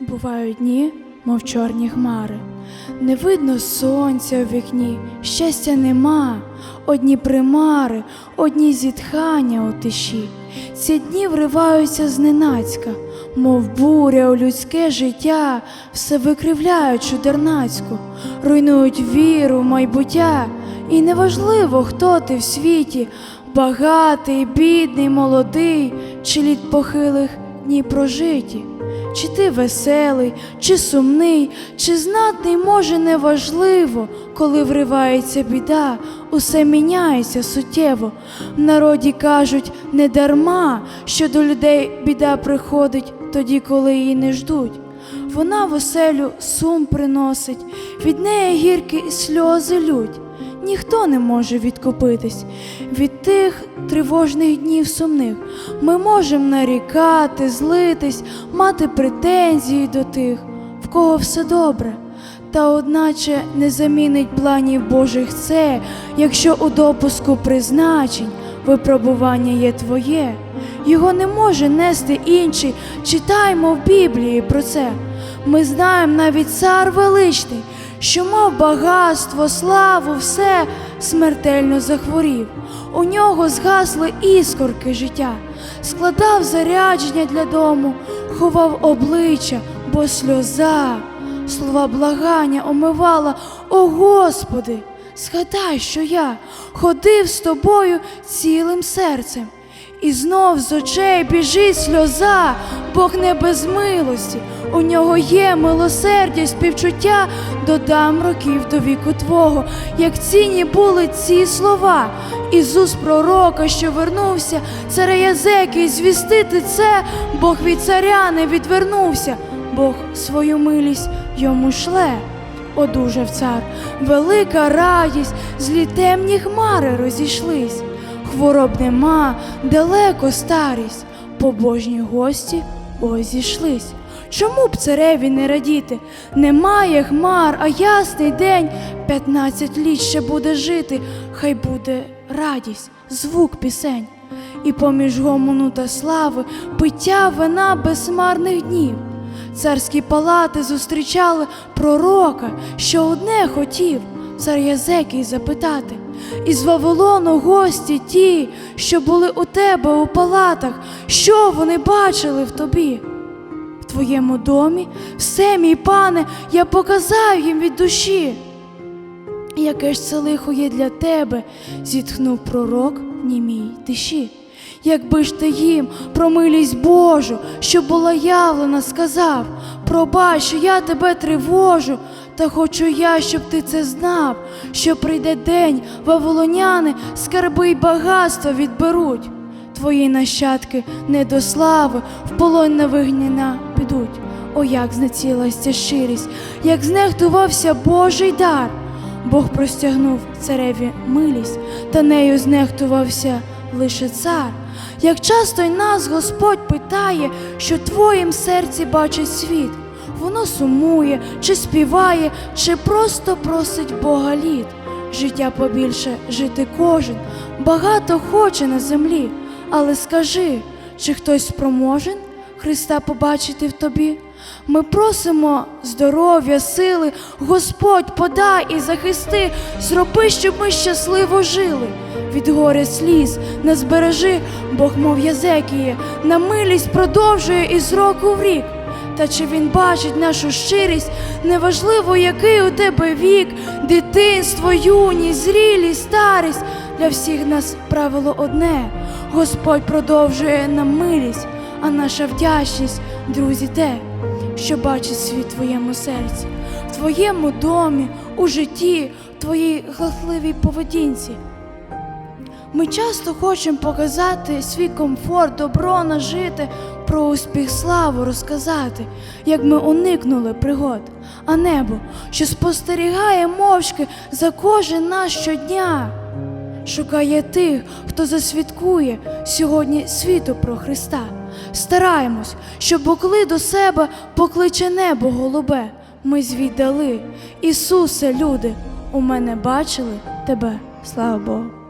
Бувають дні, мов чорні хмари. Не видно сонця у вікні, щастя нема, одні примари, одні зітхання у тиші. Ці дні вриваються зненацька, мов буря у людське життя, все викривляють чудернацьку, руйнують віру, в майбуття. І неважливо, хто ти в світі, багатий, бідний, молодий, чи літ похилих дні прожиті. Чи ти веселий, чи сумний, чи знатний, може, неважливо, коли вривається біда, усе міняється суттєво. В народі кажуть не дарма, що до людей біда приходить тоді, коли її не ждуть. Вона в оселю сум приносить, від неї гіркі сльози лють. Ніхто не може відкупитись від тих тривожних днів сумних. Ми можемо нарікати, злитись, мати претензії до тих, в кого все добре. Та одначе не замінить планів Божих це, якщо у допуску призначень випробування є твоє, його не може нести інший. Читаймо в Біблії про це. Ми знаємо навіть цар величний, що мав багатство, славу, все смертельно захворів. У нього згасли іскорки життя, складав зарядження для дому, ховав обличчя, бо сльоза, слова благання омивала, о Господи, згадай, що я ходив з тобою цілим серцем. І знов з очей біжить сльоза, Бог не без милості, у нього є милосердя, співчуття, додам років до віку Твого, як цінні були ці слова. Ісус пророка, що вернувся, Язеки, звістити це, Бог від царя не відвернувся, Бог свою милість йому шле. Одужав цар, велика радість, злі темні хмари розійшлись. Хвороб нема, далеко старість, побожні гості ось зійшлись. Чому б цареві не радіти? Немає хмар, а ясний день, п'ятнадцять літ ще буде жити, хай буде радість, звук пісень, і поміж гомону та слави пиття вина безсмарних днів. Царські палати зустрічали пророка, що одне хотів цар Язекій запитати. Із Вавилону гості ті, що були у тебе у палатах, що вони бачили в тобі? Твоєму домі все, мій пане, я показав їм від душі. Яке ж це лихо є для тебе, зітхнув пророк німій тиші. Якби ж ти їм про милість Божу, що була явлена, сказав, пробач, що я тебе тривожу, та хочу я, щоб ти це знав, що прийде день, вавилоняни, скарби й багатства відберуть. Твої нащадки не до слави, в полон на вигнана підуть. О, як знецілась ця щирість, як знехтувався Божий дар. Бог простягнув цареві милість, та нею знехтувався лише цар. Як часто й нас Господь питає, що твоїм серці бачить світ, воно сумує, чи співає, чи просто просить Бога літ. Життя побільше жити кожен, багато хоче на землі, але скажи, чи хтось спроможен Христа побачити в тобі? Ми просимо здоров'я, сили, Господь подай і захисти, зроби, щоб ми щасливо жили. Від горя сліз нас бережи, Бог, мов Язекіє, на милість продовжує із року в рік. Та чи він бачить нашу щирість, неважливо, який у тебе вік, дитинство, юність, зрілість, старість. Для всіх нас правило одне: Господь продовжує нам милість, а наша вдячність, друзі, те, що бачить світ в твоєму серці, в твоєму домі, у житті, в твоїй глахливій поведінці. Ми часто хочемо показати свій комфорт, добро нажити, про успіх славу розказати, як ми уникнули пригод, а небо, що спостерігає мовчки за кожен нас щодня, шукає тих, хто засвідкує сьогодні світу про Христа. Стараємось, щоб бокли до себе покличе небо голубе. Ми звіддали. Ісусе, люди, у мене бачили тебе, слава Богу.